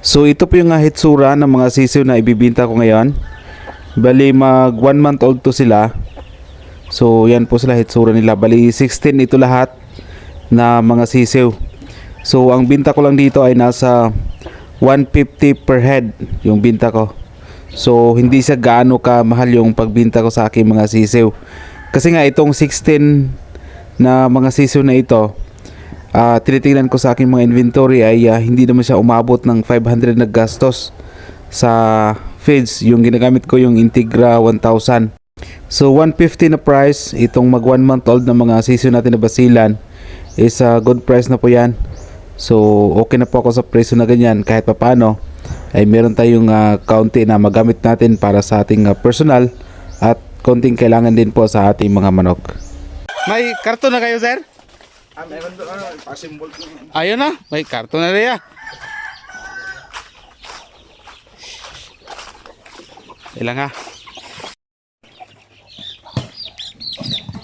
So ito po yung uh, hitsura ng mga sisiw na ibibinta ko ngayon. Bali mag 1 month old to sila. So yan po sila hitsura nila. Bali 16 ito lahat na mga sisiw. So ang binta ko lang dito ay nasa 150 per head yung binta ko. So hindi siya gaano ka mahal yung pagbinta ko sa aking mga sisiw. Kasi nga itong 16 na mga sisiw na ito, ah tinitingnan ko sa aking mga inventory ay ah, hindi naman siya umabot ng 500 na gastos sa feeds. Yung ginagamit ko yung Integra 1000. So 150 na price itong mag 1 month old na mga sisiw natin na basilan is a good price na po yan. So okay na po ako sa presyo na ganyan kahit papano ay meron tayong ah, kaunti na magamit natin para sa ating ah, personal at konting kailangan din po sa ating mga manok. May karton na kayo sir? Ah. Ayun na, may karton na rin ah. Ilang ha?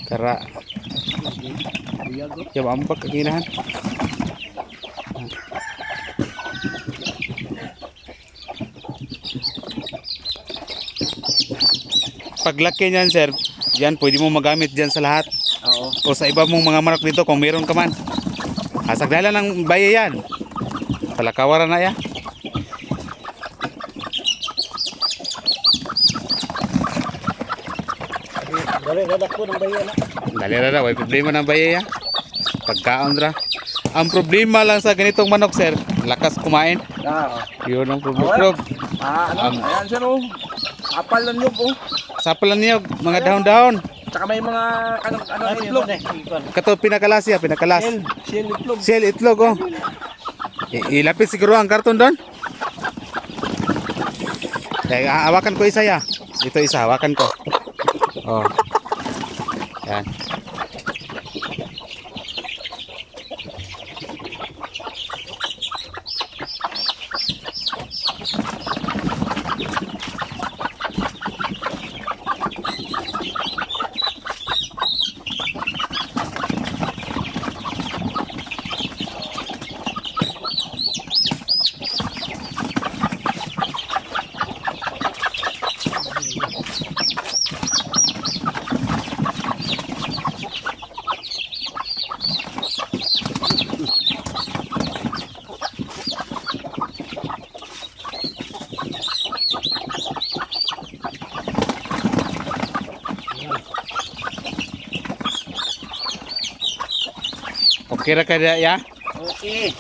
Kara. Ya ambak kaginahan. Paglaki niyan sir, yan pwede mo magamit diyan sa lahat. O sa iba mong mga manok dito kung meron ka man. Asagdala ng baye yan. Palakawaran na ya. Dali, dadak po ng bayan. Dali ra ra, way problema ng baye ya. Pagkaon ra. Ang problema lang sa ganitong manok sir, lakas kumain. Ah, Yun ang problema. ah, ano, Ang- ayan sir, oh. Apal lang yun, oh. Sapalan niyo mga dahon-dahon. Tsaka may mga, ano, ano, itlog. Kato pinakalas ya, pinakalas. Shell, shell itlog. Shell itlog oh. I- ilapit siguro ang karton doon. Kaya hawakan ko isa ya. Ito isa, hawakan ko. Oh. Yan. Okay ra kada ya? Okay.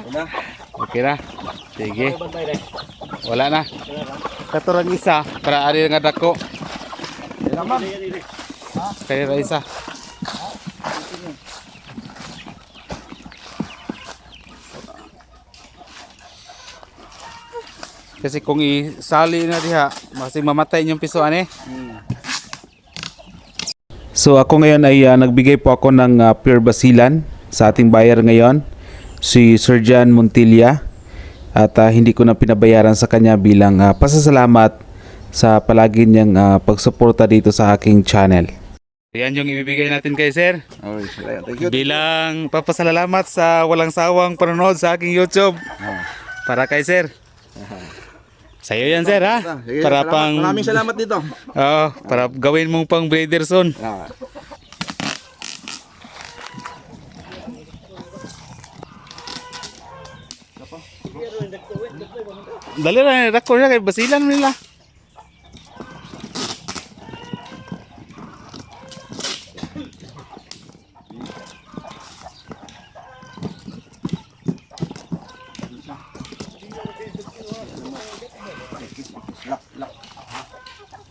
Okay ra. Sige. Wala na. Katurang isa para ari nga dako. Kaya ra isa. Kasi kung isali na diha, masing mamatay yung piso ani. So ako ngayon ay ah, nagbigay po ako ng ah, pure basilan sa ating buyer ngayon, si Sir John Montilla. At ah, hindi ko na pinabayaran sa kanya bilang ah, pasasalamat sa palagi niyang ah, pagsuporta dito sa aking channel. Yan yung ibibigay natin kay Sir. Sir. Thank you. Bilang papasalamat sa walang sawang panonood sa aking YouTube. Para kay Sir. Sa iyo yan Sir ha. Sige, Para salamat. pang Maraming salamat dito. Oo, para gawin mong pang breeder soon. Ah. Dali na, dako na kay basilan nila.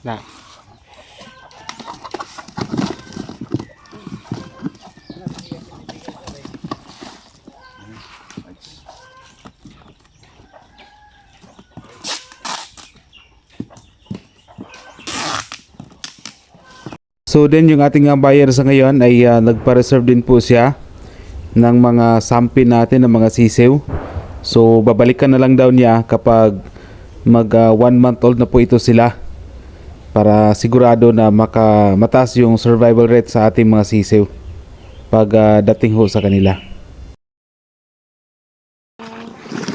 Na. So then yung ating uh, buyer sa ngayon ay uh, nagpa-reserve din po siya ng mga sampin natin ng mga sisiw. So babalikan na lang daw niya kapag mag uh, one month old na po ito sila para sigurado na maka mataas yung survival rate sa ating mga sisiw pag uh, dating ho sa kanila.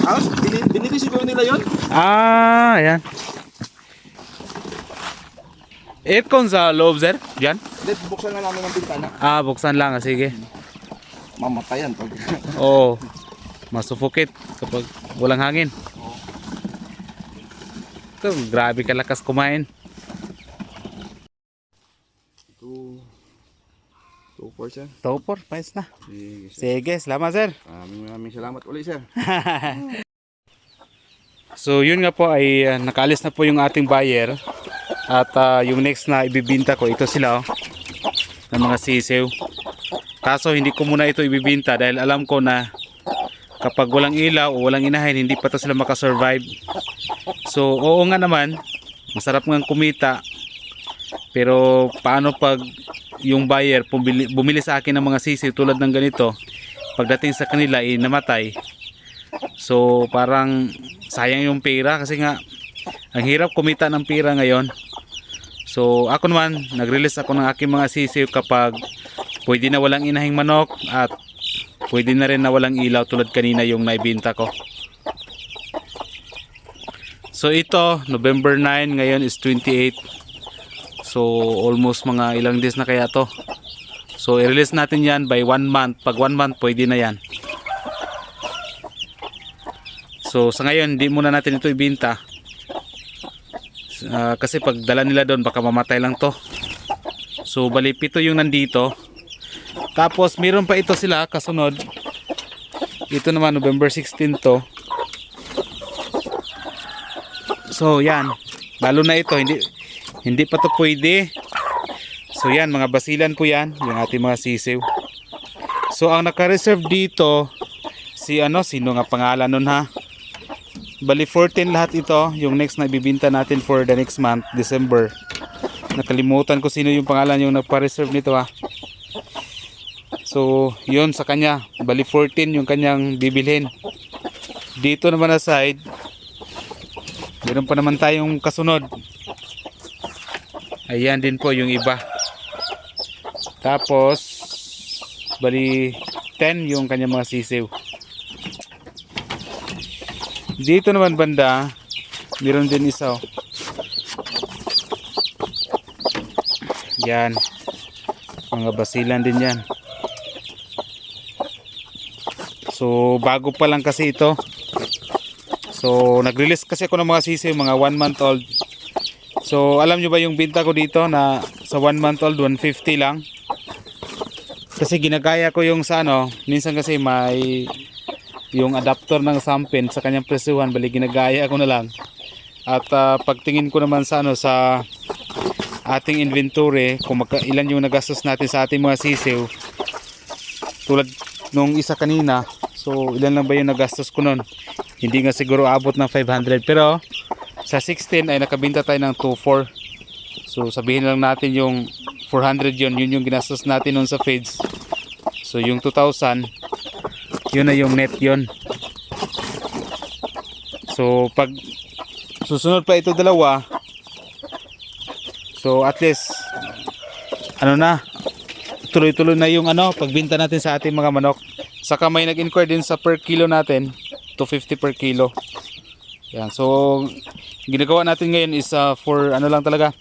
Ah, bilhin Binibisigaw nila yun? Ah, ayan. Aircon sa loob, sir? Diyan? Let, buksan na namin ang bintana. Ah, buksan lang. ah, Sige. Mamatayan pag... Oo. Masuffocate kapag walang hangin. Ito, grabe kalakas kumain. Two... Two four, sir. Topor, pais na. Sige, sir. Sige, salamat sir. Maraming maraming salamat ulit, sir. So yun nga po ay uh, nakaalis na po yung ating buyer at ah, yung next na ibibinta ko ito sila oh, ng mga sisiw. Kaso hindi ko muna ito ibibinta dahil alam ko na kapag walang ilaw o walang inahin hindi pa to sila makasurvive. So oo nga naman masarap nga kumita pero paano pag yung buyer bumili, bumili sa akin ng mga sisiw tulad ng ganito pagdating sa kanila ay namatay So parang sayang yung pera kasi nga ang hirap kumita ng pera ngayon. So ako naman nag-release ako ng aking mga sisiw kapag pwede na walang inahing manok at pwede na rin na walang ilaw tulad kanina yung naibinta ko. So ito November 9 ngayon is 28. So almost mga ilang days na kaya to. So i-release natin yan by 1 month. Pag 1 month pwede na yan. So sa ngayon, hindi muna natin ito ibinta. Ah, kasi pag dala nila doon, baka mamatay lang to. So bali pito yung nandito. Tapos meron pa ito sila kasunod. Ito naman November 16 to. So yan, lalo na ito hindi hindi pa to pwede. So yan, mga basilan po yan, yung ating mga sisiw. So ang naka-reserve dito si ano, sino nga pangalan nun ha? Bali 14 lahat ito, yung next na ibibinta natin for the next month, December. Nakalimutan ko sino yung pangalan yung nagpa-reserve nito ha. So, yun sa kanya. Bali 14 yung kanyang bibilhin. Dito naman na side, meron pa naman tayong kasunod. Ayan din po yung iba. Tapos, bali 10 yung kanyang mga sisiw. Dito naman banda, meron din isa. oh. Yan. Mga basilan din yan. So, bago pa lang kasi ito. So, nag-release kasi ako ng mga sisiw, mga 1 month old. So, alam nyo ba yung binta ko dito na sa 1 month old, 150 lang? Kasi ginagaya ko yung sa ano, minsan kasi may yung adapter ng sampin sa kanyang presyuhan bali ginagaya ko na lang. At ah, pagtingin ko naman sa ano sa ating inventory kung magka, ilan yung nagastos natin sa ating mga sisiw. Tulad nung isa kanina so ilan lang ba yung nagastos ko nun? Hindi nga siguro abot ng 500 pero sa 16 ay nakabinta tayo ng 2.4 so sabihin lang natin yung 400 yun yun yung ginastos natin nun sa feeds so yung 2,000 yun na yung net yun. So pag susunod pa ito dalawa so at least ano na tuloy-tuloy na yung ano pagbinta natin sa ating mga manok. Saka may nag-inquire din sa per kilo natin 250 per kilo. Yan so ginagawa natin ngayon is uh, for ano lang talaga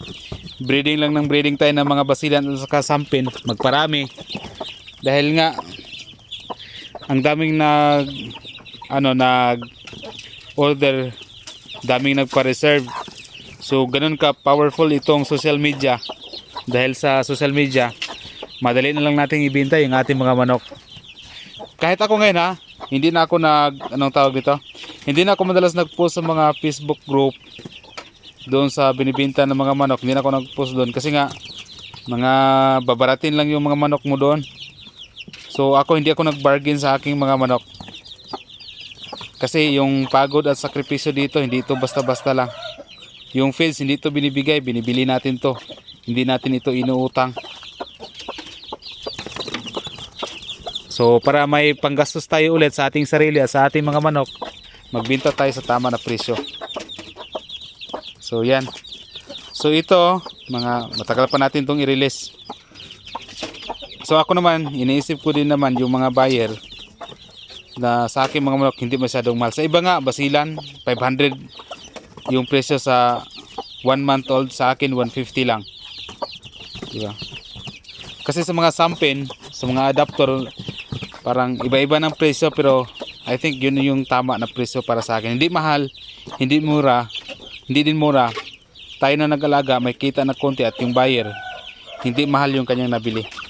breeding lang ng breeding tayo ng mga basilan at saka sampin. Magparami. Dahil nga ang daming nag ano nag order daming nagpa-reserve. So ganun ka powerful itong social media. Dahil sa social media madali na lang nating ibenta yung ating mga manok. Kahit ako ngayon ha hindi na ako nag anong tawag dito? Hindi na ako madalas nag-post sa mga Facebook group doon sa binibinta ng mga manok. Hindi na ako nag-post doon. Kasi nga mga babaratin lang yung mga manok mo doon So ako hindi ako nag-bargain sa aking mga manok. Kasi yung pagod at sakripisyo dito, hindi ito basta-basta lang. Yung feeds, hindi ito binibigay, binibili natin to. Hindi natin ito inuutang. So para may panggastos tayo ulit sa ating sarili at sa ating mga manok, magbinta tayo sa tama na presyo. So yan. So ito, mga matagal pa natin itong i-release. So ako naman, iniisip ko din naman yung mga buyer na sa akin mga manok hindi masyadong mahal. Sa iba nga, basilan, 500 yung presyo sa 1 month old. Sa akin, 150 lang. Diba? Kasi sa mga sampin, sa mga adapter, parang iba-iba ng presyo pero I think yun yung tama na presyo para sa akin. Hindi mahal, hindi mura, hindi din mura. Tayo na nag-alaga, may kita na konti at yung buyer, hindi mahal yung kanyang nabili.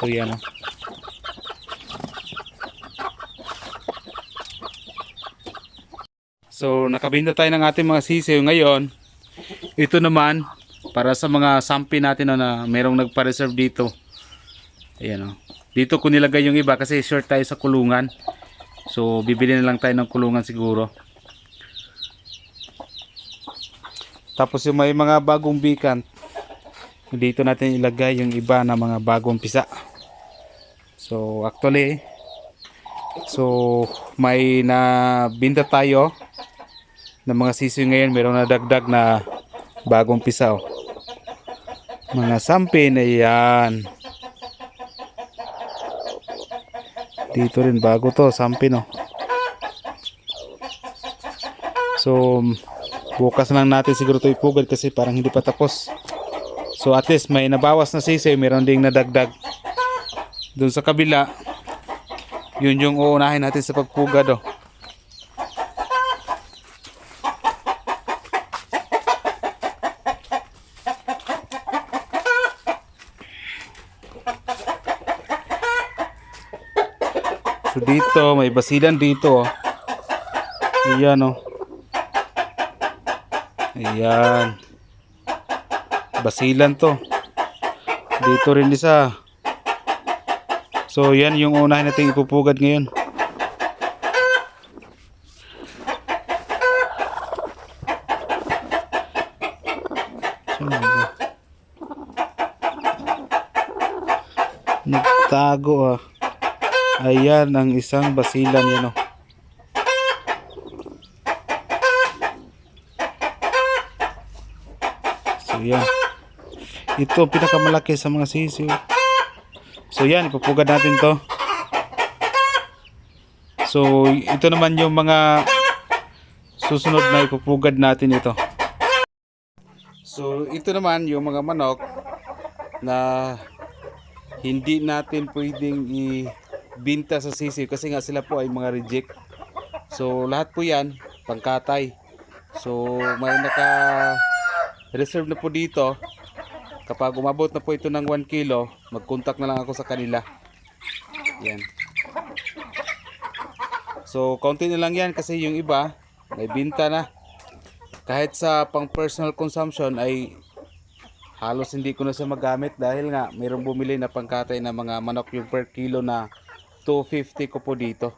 So yan. oh. So nakabinta tayo ng ating mga sisiyo ngayon. Ito naman para sa mga sampi natin no, na merong nagpa-reserve dito. Ayan oh. Dito ko nilagay yung iba kasi short tayo sa kulungan. So bibili na lang tayo ng kulungan siguro. Tapos yung may mga bagong bikan. Dito natin ilagay yung iba na mga bagong pisa. So actually So may nabinta tayo ng mga sisiyo ngayon. Mayroong nadagdag na bagong pisaw. Mga sampin ayan. Dito rin bago to sampin oh. So bukas lang natin siguro to ipugad kasi parang hindi pa tapos. So at least may nabawas na sisiyo mayroon ding nadagdag dun sa kabila yun yung uunahin natin sa pagpugad oh So dito, may basilan dito. oh. Ayan oh. Ayan. Basilan to. Dito rin isa. So yan yung unahin natin ipupugad ngayon. Nagtago ah. Ayan ang isang basilan yan oh. So yan. Ito pinakamalaki sa mga sisiw. So yan, ipupugad natin to. So ito naman yung mga susunod na ipupugad natin ito. So ito naman yung mga manok na hindi natin pwedeng ibinta sa sisiw kasi nga sila po ay mga reject. So lahat po yan pangkatay. So may naka reserve na po dito. Kapag umabot na po ito ng 1 kilo, mag-contact na lang ako sa kanila. Yan. So konti na lang yan kasi yung iba may binta na. Kahit sa pang personal consumption ay halos hindi ko na siya magamit dahil nga mayroong bumili na pangkatay na mga manok yung per kilo na 250 ko po dito.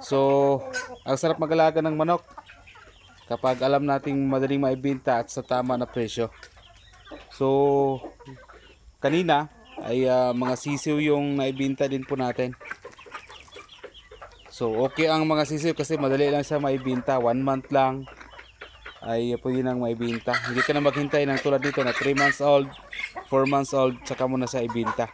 So, ang sarap mag-alaga ng manok kapag alam nating madaling maibenta at sa tama na presyo. So, kanina ay ah, mga sisiw yung naibenta din po natin. So, okay ang mga sisiw kasi madali lang siya maibenta. One month lang ay pwede nang maibenta. Hindi ka na maghintay ng tulad dito na 3 months old, 4 months old, tsaka mo na siya ibinta.